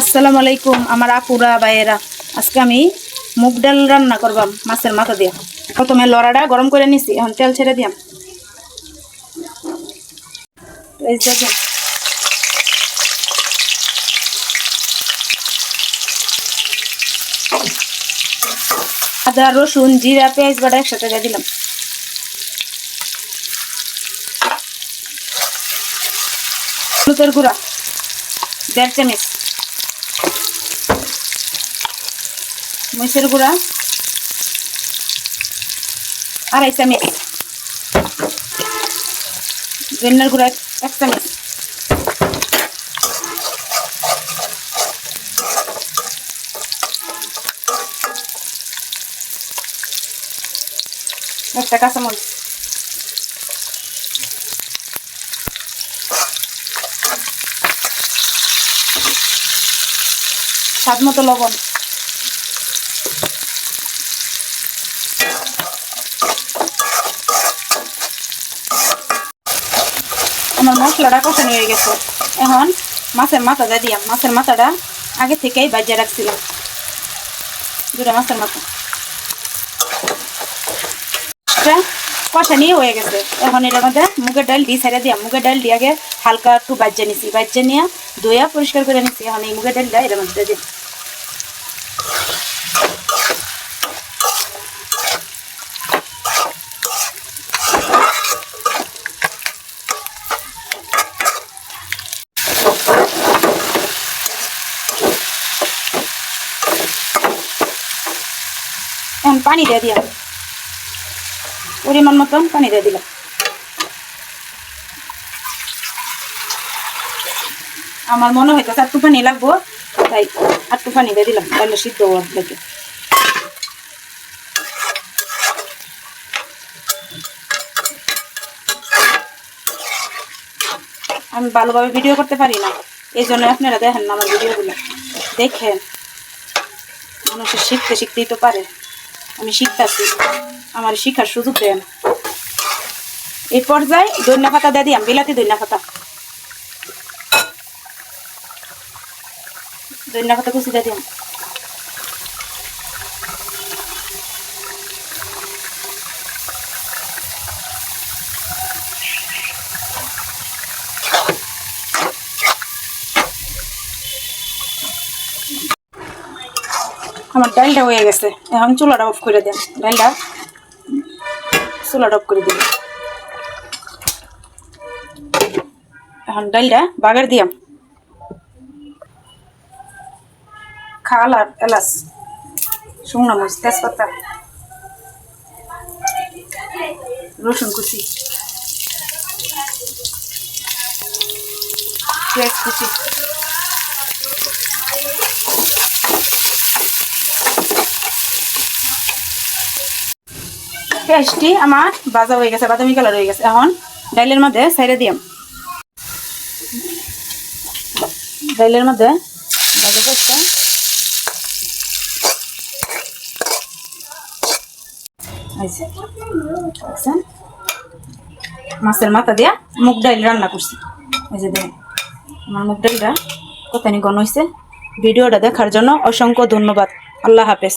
আসসালামু আলাইকুম, আমার আপুরা, ভাইয়েরা। আজকে আমি মুগ ডাল রান্না করবাম, মাছের মাথা দিয়া। প্রথমে লড়াটা গরম করে নিছি, এখন তেল ছেড়ে দিয়াম। আদা, রসুন, জিরা, পেঁয়াজ, বাটা একসাথে দিয়ে দিলাম। হলুদের গুঁড়া, দেড় চামচ। মরিচের গুঁড়া আড়াই চামচ ধনিয়ার গুঁড়া এক- এক চামচ একটা কাঁচামরিচ। স্বাদ মতো লবণ। আমার মশলাটা কষানো হয়ে গেছে। এখন মাছের মাথা দিয়ে দিয়াম মাছের মাথাটা আগে থেকেই বাজিয়ে রাখছিলাম। দুটা মাছের মাথা। কষানি হয়ে গেছে। এখন এটার মধ্যে মুগের ডাল দিয়ে ছেড়ে দিয়াম মুগের ডাল দিয়ে আগে হালকা একটু বাজিয়ে নিছি। বাজিয়ে নিয়ে দইয়া পরিষ্কার করে নিছি। এখন এই মুগের ডালটা এটার মধ্যে দিই এখন পানি দিয়ে। দিলাম পরিমাণ মতন পানি দিয়ে দিলাম আমার মনে হইতেছে একটু পানি লাগবো, তাই একটু পানি দিয়ে দিলাম তাহলে সিদ্ধ হওয়ার লাগে। আমি ভালোভাবে ভিডিও করতে পারি না। এই জন্য আপনারা দেখেন না আমার ভিডিওগুলো দেখেন, মানুষ শিখতে শিখতেই তো পারে। আমি শিখতেছি। আমার শিখার সুযোগ দেন। এই পর্যায়ে দৈন্যা পাতা দিয়ে দিয়াম বিলাতি দৈন্যা পাতা দৈন্যা পাতা কুচি দিয়ে দিয়াম আমার ডালটা হয়ে গেছে। এখন চুলাটা অফ করে দেন। ডালটা চুলাটা অফ করে দিন এখন ডালটা বাগার দিয়াম। খাল আর এলাচ, শুকনো মরিচ, তেজপাতা, রসুন কুচি, পেঁয়াজ কুচি। পেঁয়াজটি আমার ভাজা হয়ে গেছে, বাদামি কালার হয়ে গেছে। এখন ডাইলের মধ্যে সাইডে দিয়াম। ডাইলের মধ্যে করছে। মাছের মাথা দিয়া মুগ ডাইল রান্না করছি। এই যে দেখেন, আমার মুগ ডাইলটা কতখানি গণ হয়েছে ভিডিওটা দেখার জন্য অসংখ্য ধন্যবাদ। আল্লাহ হাফেজ।